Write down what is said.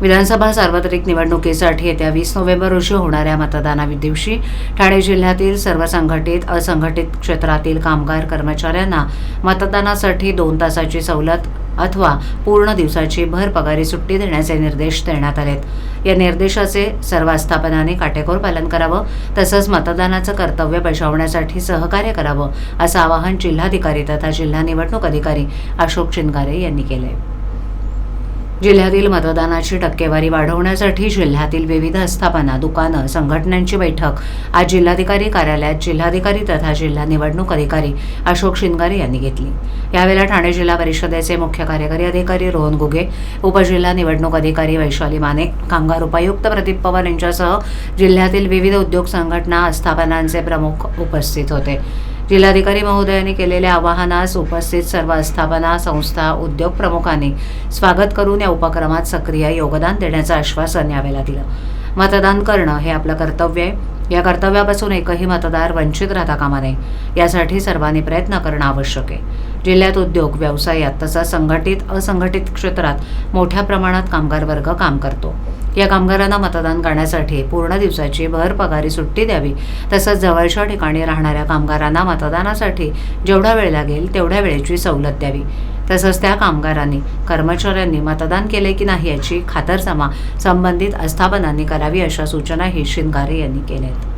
विधानसभा सार्वत्रिक निवडणुकीसाठी येत्या वीस नोव्हेंबर रोजी होणाऱ्या मतदाना दिवशी ठाणे जिल्ह्यातील सर्व संघटित असंघटित क्षेत्रातील कामगार कर्मचाऱ्यांना मतदानासाठी दोन तासाची सवलत अथवा पूर्ण दिवसाची भर पगारी सुट्टी देण्याचे निर्देश देण्यात आलेत. या निर्देशाचे सर्व आस्थापनाने काटेकोर पालन करावं तसंच मतदानाचं कर्तव्य बजावण्यासाठी सहकार्य करावं असं आवाहन जिल्हाधिकारी तथा जिल्हा निवडणूक अधिकारी अशोक चिनगारे यांनी केलं जिल्ह्यातील मतदानाची टक्केवारी वाढवण्यासाठी जिल्ह्यातील विविध आस्थापना दुकानं संघटनांची बैठक आज जिल्हाधिकारी कार्यालयात जिल्हाधिकारी तथा जिल्हा निवडणूक अधिकारी अशोक शिनगारे यांनी घेतली. यावेळेला ठाणे जिल्हा परिषदेचे मुख्य कार्यकारी अधिकारी रोहन गुगे उपजिल्हा निवडणूक अधिकारी वैशाली माने कामगार उपायुक्त प्रदीप पवार यांच्यासह जिल्ह्यातील विविध उद्योग संघटना आस्थापनांचे प्रमुख उपस्थित होते. जिल्हाधिकारी महोदयांनी केलेल्या आवाहनास उपस्थित सर्व आस्थापना संस्था उद्योग प्रमुखांनी स्वागत करून या उपक्रमात सक्रिय योगदान देण्याचं आश्वासन यावेळेला दिलं. मतदान करणं हे आपलं कर्तव्य आहे. या कर्तव्यापासून एकही मतदार वंचित राहता कामा नये. यासाठी सर्वांनी प्रयत्न करणं आवश्यक आहे. जिल्ह्यात उद्योग व्यवसायात तसंच संघटित असंघटित क्षेत्रात मोठ्या प्रमाणात कामगार वर्ग काम करतो. या कामगारांना मतदान करण्यासाठी पूर्ण दिवसाची भर पगारी सुट्टी द्यावी. तसंच जवळच्या ठिकाणी राहणाऱ्या कामगारांना मतदानासाठी जेवढा वेळ लागेल तेवढ्या वेळेची सवलत द्यावी. तसंच त्या कामगारांनी कर्मचाऱ्यांनी मतदान केले की नाही याची खातरजमा संबंधित आस्थापनांनी करावी अशा सूचनाही शिंगारे यांनी केल्यात.